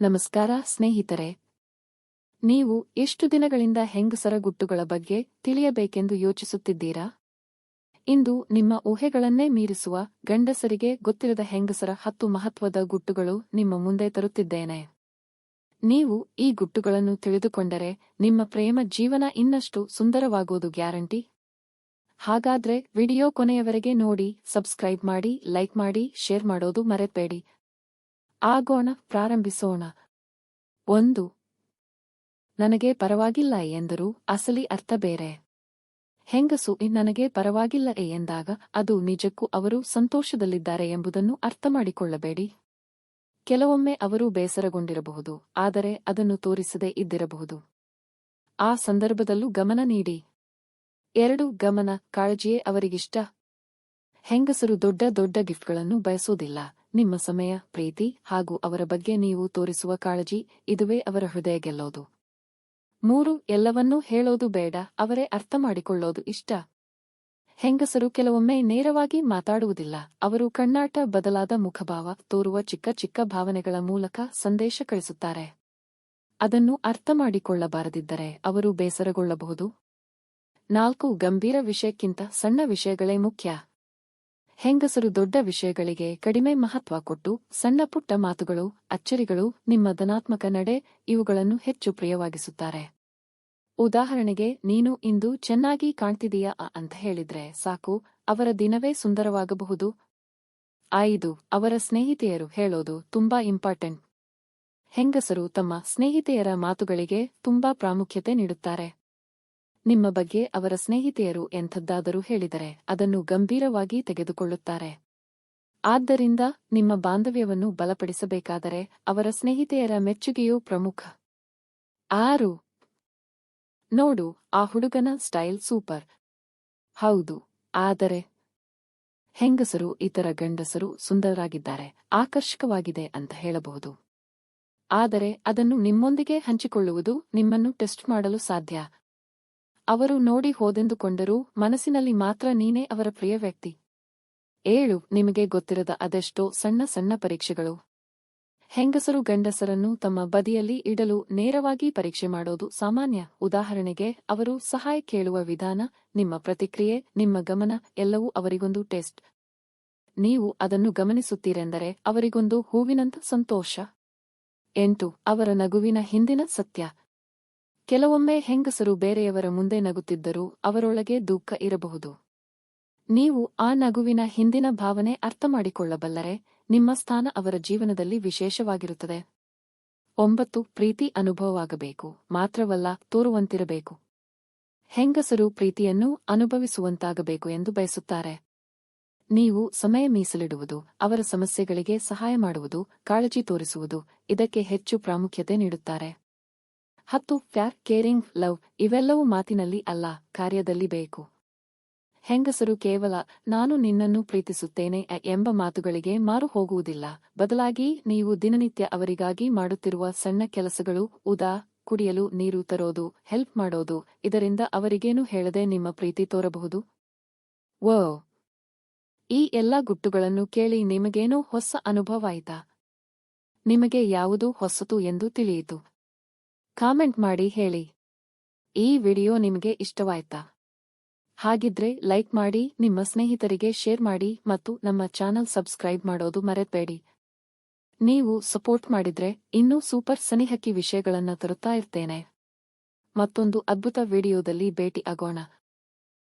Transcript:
ನಮಸ್ಕಾರ ಸ್ನೇಹಿತರೆ. ನೀವು ಎಷ್ಟು ದಿನಗಳಿಂದ ಹೆಂಗಸರ ಗುಟ್ಟುಗಳ ಬಗ್ಗೆ ತಿಳಿಯಬೇಕೆಂದು ಯೋಚಿಸುತ್ತಿದ್ದೀರಾ? ಇಂದು ನಿಮ್ಮ ಊಹೆಗಳನ್ನೇ ಮೀರಿಸುವ ಗಂಡಸರಿಗೆ ಗೊತ್ತಿರದ ಹೆಂಗಸರ ಹತ್ತು ಮಹತ್ವದ ಗುಟ್ಟುಗಳು ನಿಮ್ಮ ಮುಂದೆ ತರುತ್ತಿದ್ದೇನೆ. ನೀವು ಈ ಗುಟ್ಟುಗಳನ್ನು ತಿಳಿದುಕೊಂಡರೆ ನಿಮ್ಮ ಪ್ರೇಮ ಜೀವನ ಇನ್ನಷ್ಟು ಸುಂದರವಾಗುವುದು ಗ್ಯಾರಂಟಿ? ಹಾಗಾದ್ರೆ ವಿಡಿಯೋ ಕೊನೆಯವರೆಗೆ ನೋಡಿ, ಸಬ್ಸ್ಕ್ರೈಬ್ ಮಾಡಿ, ಲೈಕ್ ಮಾಡಿ, ಶೇರ್ ಮಾಡೋದು ಮರೆತಬೇಡಿ. ಆಗೋಣ, ಪ್ರಾರಂಭಿಸೋಣ. ಒಂದು, ನನಗೆ ಪರವಾಗಿಲ್ಲ ಎಂದರು ಅಸಲಿ ಅರ್ಥ ಬೇರೆ. ಹೆಂಗಸು ನನಗೆ ಪರವಾಗಿಲ್ಲ ಎಂದಾಗ ಅದು ನಿಜಕ್ಕೂ ಅವರು ಸಂತೋಷದಲ್ಲಿದ್ದಾರೆ ಎಂಬುದನ್ನು ಅರ್ಥ ಮಾಡಿಕೊಳ್ಳಬೇಡಿ. ಕೆಲವೊಮ್ಮೆ ಅವರು ಬೇಸರಗೊಂಡಿರಬಹುದು, ಆದರೆ ಅದನ್ನು ತೋರಿಸದೇ ಇದ್ದಿರಬಹುದು. ಆ ಸಂದರ್ಭದಲ್ಲೂ ಗಮನ ನೀಡಿ. ಎರಡು, ಗಮನ, ಕಾಳಜಿಯೇ ಅವರಿಗಿಷ್ಟ. ಹೆಂಗಸರು ದೊಡ್ಡ ದೊಡ್ಡ ಗಿಫ್ಟ್ಗಳನ್ನು ಬಯಸುವುದಿಲ್ಲ ನಿಮ್ಮ ಸಮಯ, ಪ್ರೀತಿ ಹಾಗೂ ಅವರ ಬಗ್ಗೆ ನೀವು ತೋರಿಸುವ ಕಾಳಜಿ ಇದುವೇ ಅವರ ಹೃದಯ ಗೆಲ್ಲೋದು ಮೂರು, ಎಲ್ಲವನ್ನೂ ಹೇಳೋದು ಬೇಡ, ಅವರೇ ಅರ್ಥ ಮಾಡಿಕೊಳ್ಳೋದು ಇಷ್ಟ. ಹೆಂಗಸರು ಕೆಲವೊಮ್ಮೆ ನೇರವಾಗಿ ಮಾತಾಡುವುದಿಲ್ಲ, ಅವರು ಕಣ್ಣಾಟ ಬದಲಾದ ಮುಖಭಾವ ತೋರುವ ಚಿಕ್ಕ ಚಿಕ್ಕ ಭಾವನೆಗಳ ಮೂಲಕ ಸಂದೇಶ ಕಳಿಸುತ್ತಾರೆ. ಅದನ್ನು ಅರ್ಥ ಮಾಡಿಕೊಳ್ಳಬಾರದಿದ್ದರೆ ಅವರು ಬೇಸರಗೊಳ್ಳಬಹುದು. ನಾಲ್ಕು, ಗಂಭೀರ ವಿಷಯಕ್ಕಿಂತ ಸಣ್ಣ ವಿಷಯಗಳೇ ಮುಖ್ಯ. ಹೆಂಗಸರು ದೊಡ್ಡ ವಿಷಯಗಳಿಗೆ ಕಡಿಮೆ ಮಹತ್ವ ಕೊಟ್ಟು ಸಣ್ಣ ಪುಟ್ಟ ಮಾತುಗಳು, ಅಚ್ಚರಿಗಳು, ನಿಮ್ಮ ಧನಾತ್ಮಕ ನಡೆ ಇವುಗಳನ್ನು ಹೆಚ್ಚು ಪ್ರಿಯವಾಗಿಸುತ್ತಾರೆ. ಉದಾಹರಣೆಗೆ, ನೀನು ಇಂದು ಚೆನ್ನಾಗಿ ಕಾಣ್ತಿದೀಯಾ ಅಂತ ಹೇಳಿದ್ರೆ ಸಾಕು, ಅವರ ದಿನವೇ ಸುಂದರವಾಗಬಹುದು. ಐದು, ಅವರ ಸ್ನೇಹಿತೆಯರು ಹೇಳೋದು ತುಂಬಾ ಇಂಪಾರ್ಟೆಂಟ್. ಹೆಂಗಸರು ತಮ್ಮ ಸ್ನೇಹಿತೆಯರ ಮಾತುಗಳಿಗೆ ತುಂಬಾ ಪ್ರಾಮುಖ್ಯತೆ ನೀಡುತ್ತಾರೆ. ನಿಮ್ಮ ಬಗ್ಗೆ ಅವರ ಸ್ನೇಹಿತೆಯರು ಎಂಥದ್ದಾದರೂ ಹೇಳಿದರೆ ಅದನ್ನು ಗಂಭೀರವಾಗಿ ತೆಗೆದುಕೊಳ್ಳುತ್ತಾರೆ. ಆದ್ದರಿಂದ ನಿಮ್ಮ ಬಾಂಧವ್ಯವನ್ನು ಬಲಪಡಿಸಬೇಕಾದರೆ ಅವರ ಸ್ನೇಹಿತೆಯರ ಮೆಚ್ಚುಗೆಯೂ ಪ್ರಮುಖ. ಆರು. ನೋಡು, ಆ ಹುಡುಗನ ಸ್ಟೈಲ್ ಸೂಪರ್. ಹೌದು, ಆದರೆ ಹೆಂಗಸರು, ಇತರ ಗಂಡಸರು ಸುಂದರರಾಗಿದ್ದಾರೆ, ಆಕರ್ಷಕವಾಗಿದೆ ಅಂತ ಹೇಳಬಹುದು. ಆದರೆ ಅದನ್ನು ನಿಮ್ಮೊಂದಿಗೆ ಹಂಚಿಕೊಳ್ಳುವುದು ನಿಮ್ಮನ್ನು ಟೆಸ್ಟ್ ಮಾಡಲು ಸಾಧ್ಯ. ಅವರು ನೋಡಿ ಹೋದೆಂದುಕೊಂಡರೂ ಮನಸ್ಸಿನಲ್ಲಿ ಮಾತ್ರ ನೀನೇ ಅವರ ಪ್ರಿಯ ವ್ಯಕ್ತಿ. ಏಳು, ನಿಮಗೆ ಗೊತ್ತಿರದ ಅದೆಷ್ಟೋ ಸಣ್ಣ ಸಣ್ಣ ಪರೀಕ್ಷೆಗಳು. ಹೆಂಗಸರು ಗಂಡಸರನ್ನು ತಮ್ಮ ಬದಿಯಲ್ಲಿ ಇಡಲು ನೇರವಾಗಿ ಪರೀಕ್ಷೆ ಮಾಡೋದು ಸಾಮಾನ್ಯ. ಉದಾಹರಣೆಗೆ, ಅವರು ಸಹಾಯ ಕೇಳುವ ವಿಧಾನ, ನಿಮ್ಮ ಪ್ರತಿಕ್ರಿಯೆ, ನಿಮ್ಮ ಗಮನ, ಎಲ್ಲವೂ ಅವರಿಗೊಂದು ಟೆಸ್ಟ್. ನೀವು ಅದನ್ನು ಗಮನಿಸುತ್ತೀರೆಂದರೆ ಅವರಿಗೊಂದು ಹೂವಿನಂತ ಸಂತೋಷ. ಎಂಟು, ಅವರ ನಗುವಿನ ಹಿಂದಿನ ಸತ್ಯ. ಕೆಲವೊಮ್ಮೆ ಹೆಂಗಸರು ಬೇರೆಯವರ ಮುಂದೆ ನಗುತ್ತಿದ್ದರೂ ಅವರೊಳಗೆ ದುಃಖ ಇರಬಹುದು. ನೀವು ಆ ನಗುವಿನ ಹಿಂದಿನ ಭಾವನೆ ಅರ್ಥಮಾಡಿಕೊಳ್ಳಬಲ್ಲರೆ, ನಿಮ್ಮ ಸ್ಥಾನ ಅವರ ಜೀವನದಲ್ಲಿ ವಿಶೇಷವಾಗಿರುತ್ತದೆ. ಒಂಬತ್ತು, ಪ್ರೀತಿ ಅನುಭವವಾಗಬೇಕು, ಮಾತ್ರವಲ್ಲ ತೋರುವಂತಿರಬೇಕು. ಹೆಂಗಸರು ಪ್ರೀತಿಯನ್ನು ಅನುಭವಿಸುವಂತಾಗಬೇಕು ಎಂದು ಬಯಸುತ್ತಾರೆ. ನೀವು ಸಮಯ ಮೀಸಲಿಡುವುದು, ಅವರ ಸಮಸ್ಯೆಗಳಿಗೆ ಸಹಾಯ ಮಾಡುವುದು, ಕಾಳಜಿ ತೋರಿಸುವುದು ಇದಕ್ಕೆ ಹೆಚ್ಚು ಪ್ರಾಮುಖ್ಯತೆ ನೀಡುತ್ತಾರೆ. ಹತ್ತು ಫ್ಯಾರ್ ಕೇರಿಂಗ್ ಲವ್ ಇವೆಲ್ಲವೂ ಮಾತಿನಲ್ಲಿ ಅಲ್ಲ, ಕಾರ್ಯದಲ್ಲಿ ಬೇಕು. ಹೆಂಗಸರು ಕೇವಲ, ನಾನು ನಿನ್ನನ್ನು ಪ್ರೀತಿಸುತ್ತೇನೆ ಎಂಬ ಮಾತುಗಳಿಗೆ ಮಾರು ಹೋಗುವುದಿಲ್ಲ. ಬದಲಾಗಿ, ನೀವು ದಿನನಿತ್ಯ ಅವರಿಗಾಗಿ ಮಾಡುತ್ತಿರುವ ಸಣ್ಣ ಕೆಲಸಗಳು, ಉದಾ, ಕುಡಿಯಲು ನೀರು ತರೋದು, ಹೆಲ್ಪ್ ಮಾಡೋದು, ಇದರಿಂದ ಅವರಿಗೇನು ಹೇಳದೆ ನಿಮ್ಮ ಪ್ರೀತಿ ತೋರಬಹುದು? ವೋ! ಈ ಎಲ್ಲ ಗುಟ್ಟುಗಳನ್ನು ಕೇಳಿ ನಿಮಗೇನೋ ಹೊಸ ಅನುಭವ ಆಯಿತಾ? ನಿಮಗೆ ಯಾವುದು ಹೊಸತು ಎಂದು ತಿಳಿಯಿತು. ಕಾಮೆಂಟ್ ಮಾಡಿ ಹೇಳಿ. ಈ ವಿಡಿಯೋ ನಿಮಗೆ ಇಷ್ಟವಾಯ್ತಾ? ಹಾಗಿದ್ರೆ ಲೈಕ್ ಮಾಡಿ, ನಿಮ್ಮ ಸ್ನೇಹಿತರಿಗೆ ಶೇರ್ ಮಾಡಿ ಮತ್ತು ನಮ್ಮ ಚಾನಲ್ ಸಬ್ಸ್ಕ್ರೈಬ್ ಮಾಡೋದು ಮರೆತಬೇಡಿ. ನೀವು ಸಪೋರ್ಟ್ ಮಾಡಿದ್ರೆ ಇನ್ನೂ ಸೂಪರ್ ಸನಿಹಕ್ಕಿ ವಿಷಯಗಳನ್ನು ತರುತ್ತಾ ಇರ್ತೇನೆ. ಮತ್ತೊಂದು ಅದ್ಭುತ ವಿಡಿಯೋದಲ್ಲಿ ಭೇಟಿ ಆಗೋಣ.